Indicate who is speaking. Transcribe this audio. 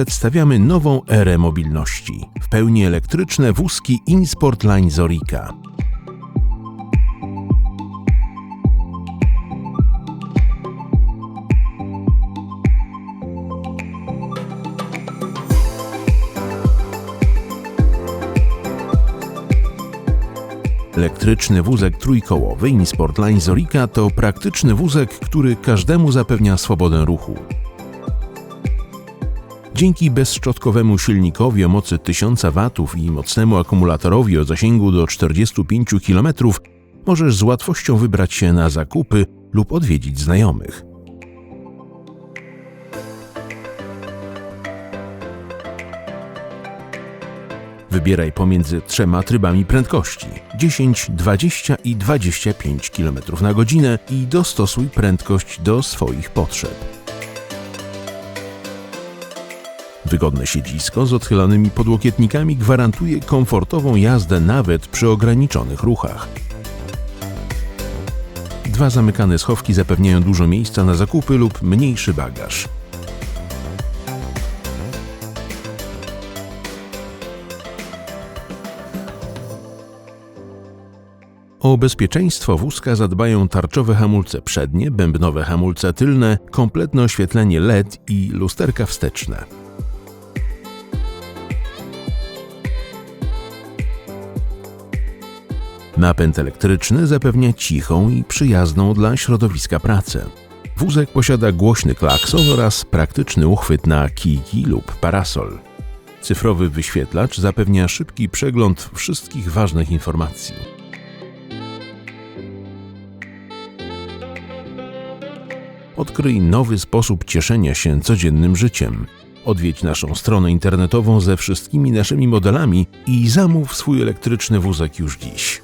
Speaker 1: przedstawiamy nową erę mobilności. W pełni elektryczne wózki InSport Line Zorica. Elektryczny wózek trójkołowy InSport Line Zorica to praktyczny wózek, który każdemu zapewnia swobodę ruchu. Dzięki bezszczotkowemu silnikowi o mocy 1000 W i mocnemu akumulatorowi o zasięgu do 45 km możesz z łatwością wybrać się na zakupy lub odwiedzić znajomych. Wybieraj pomiędzy trzema trybami prędkości 10, 20 i 25 km na godzinę i dostosuj prędkość do swoich potrzeb. Wygodne siedzisko z odchylonymi podłokietnikami gwarantuje komfortową jazdę nawet przy ograniczonych ruchach. Dwa zamykane schowki zapewniają dużo miejsca na zakupy lub mniejszy bagaż. O bezpieczeństwo wózka zadbają tarczowe hamulce przednie, bębnowe hamulce tylne, kompletne oświetlenie LED i lusterka wsteczne. Napęd elektryczny zapewnia cichą i przyjazną dla środowiska pracę. Wózek posiada głośny klakson oraz praktyczny uchwyt na kijki lub parasol. Cyfrowy wyświetlacz zapewnia szybki przegląd wszystkich ważnych informacji. Odkryj nowy sposób cieszenia się codziennym życiem. Odwiedź naszą stronę internetową ze wszystkimi naszymi modelami i zamów swój elektryczny wózek już dziś.